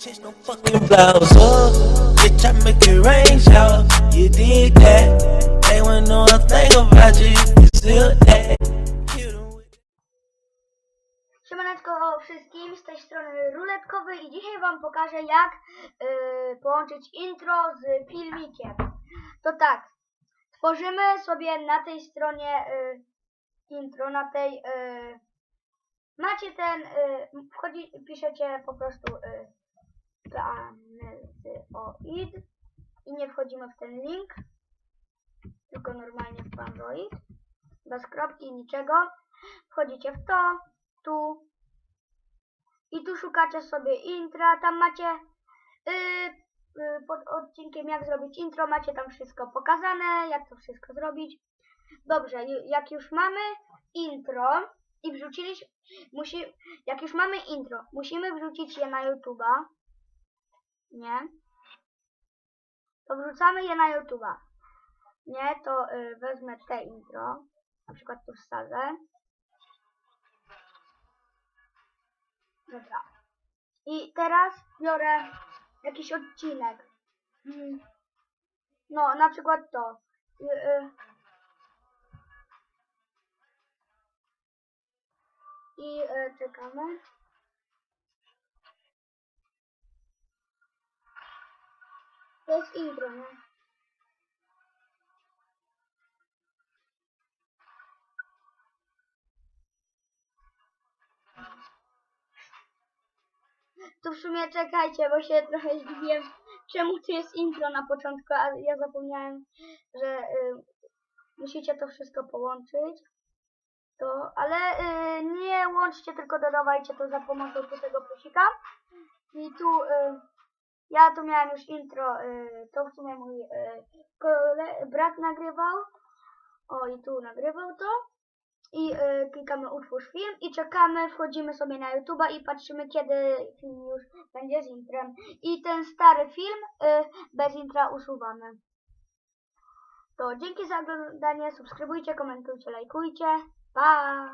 Chase no fucking blouse up. Bitch, I make it rain. You did that. They know a thing about you. You still that. Siemaneczko wszystkim, z tej strony Ruletkowy i dzisiaj wam pokażę jak y, połączyć intro z filmikiem. To tak, tworzymy sobie na tej stronie y, intro, na tej y, macie ten, y, wchodzi, piszecie po prostu PANZOID i nie wchodzimy w ten link, tylko normalnie w Android, bez kropki, niczego. Wchodzicie w to, tu. I tu szukacie sobie intra, tam macie yy, yy, pod odcinkiem jak zrobić intro, macie tam wszystko pokazane, jak to wszystko zrobić. Dobrze, jak już mamy intro i wrzuciliśmy, musi, jak już mamy intro, musimy wrzucić je na YouTube'a, nie? To wrzucamy je na YouTube'a. Nie, to yy, wezmę te intro, na przykład tu wsadzę. Dobra. I teraz biorę jakiś odcinek. Mm. No, na przykład to. Y, y. I y, czekamy. To jest intro? Tu w sumie czekajcie, bo się trochę zdziwiłem, czemu tu jest intro na początku, a ja zapomniałem, że y, musicie to wszystko połączyć. To, ale y, nie łączcie, tylko dodawajcie to za pomocą tego plusika. I tu y, ja tu miałem już intro, y, to w sumie mój y, brat nagrywał. O i tu nagrywał to i y, klikamy utwórz film i czekamy, wchodzimy sobie na YouTube'a i patrzymy kiedy film już będzie z intrem. I ten stary film y, bez intra usuwamy. To dzięki za oglądanie, subskrybujcie, komentujcie, lajkujcie. Pa!